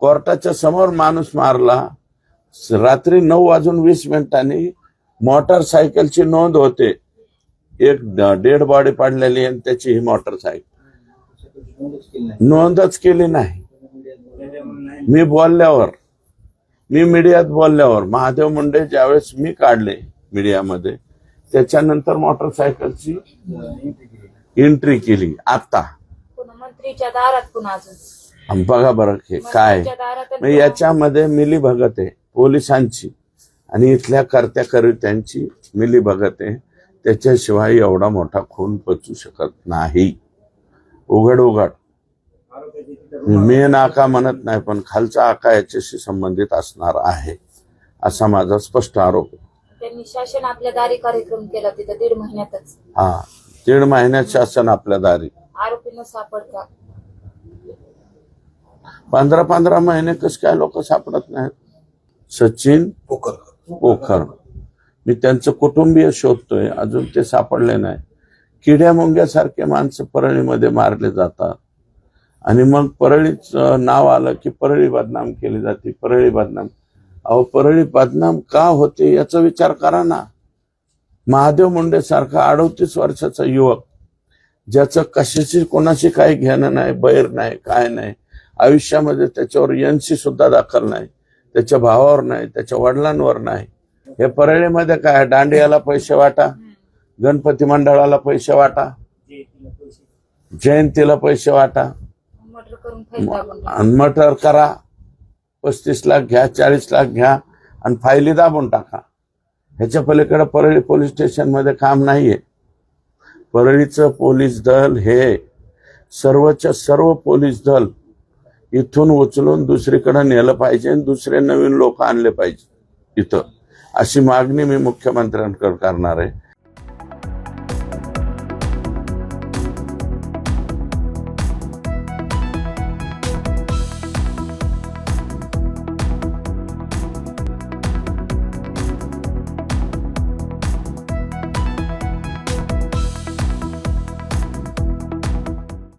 कोर्टाच्या समोर माणूस मारला. रात्री नऊ वाजून वीस मिनिटांनी मोटरसायकलची नोंद होते. एक डेड बॉडी पडलेली आणि त्याची ही मोटरसायकल. नोंदच केली नाही. मी बोलल्यावर मी मीडियात बोलल्यावर महादेव मुंडे ज्यावेळेस मी काढले मीडियामध्ये त्याच्यानंतर मोटरसायकलची एंट्री केली. आता. मंत्रीच्या दारात पुन्हा बघा बरं हे काय. मग याच्यामध्ये मिली भगत आहे पोलिसांची. आणि इथल्या कर्त्या करित्यांची मिली भगत आहे. त्याच्याशिवाय एवढा मोठा खून पचू शकत नाही. उघड उघड. मी नाका म्हणत नाही पण खालचा आका याच्याशी संबंधित असणार आहे असा माझा स्पष्ट आरोप आहे. त्यांनी शासन आपल्या दारी कार्यक्रम केला तिथं दीड महिन्यातच. हा दीड महिन्यात शासन आपल्या दारी. आरोपींना सापडता. पंधरा पंधरा महिने कस काय लोक सापडत नाहीत? सचिन पोखर. मी त्यांचं कुटुंबीय शोधतोय अजून ते सापडले नाही. किड्या मुंग्यासारखे माणसं परळीमध्ये मारले जातात. आणि मग परळीचं नाव आलं की परळी बदनाम केली जाते परळी बदनाम. अहो परळी बदनाम का होते याचा विचार करा ना. महादेव मुंडे सारखा अडोतीस वर्षाचा युवक ज्याचं कशाची कोणाशी काही घेणं नाही बैर नाही काय नाही आयुष्यामध्ये त्याच्यावर एनसी सुद्धा दाखल नाही त्याच्या भावावर नाही त्याच्या वडिलांवर नाही. हे परळीमध्ये काय दांडियाला पैसे वाटा गणपती मंडळाला पैसे वाटा जयंतीला पैसे वाटा मटर करा पस्तीस लाख घ्या चाळीस लाख घ्या आणि फायली दाबून टाका. ह्याच्या पलीकडे परळी पोलीस स्टेशनमध्ये काम नाहीये. परळीचं पोलीस दल हे सर्वच्या सर्व पोलीस दल इथून उचलून दुसरीकडे नेलं पाहिजे आणि दुसरे नवीन लोक आणले पाहिजे. इथं. अशी मागणी मी मुख्यमंत्र्यांकडे करणार आहे.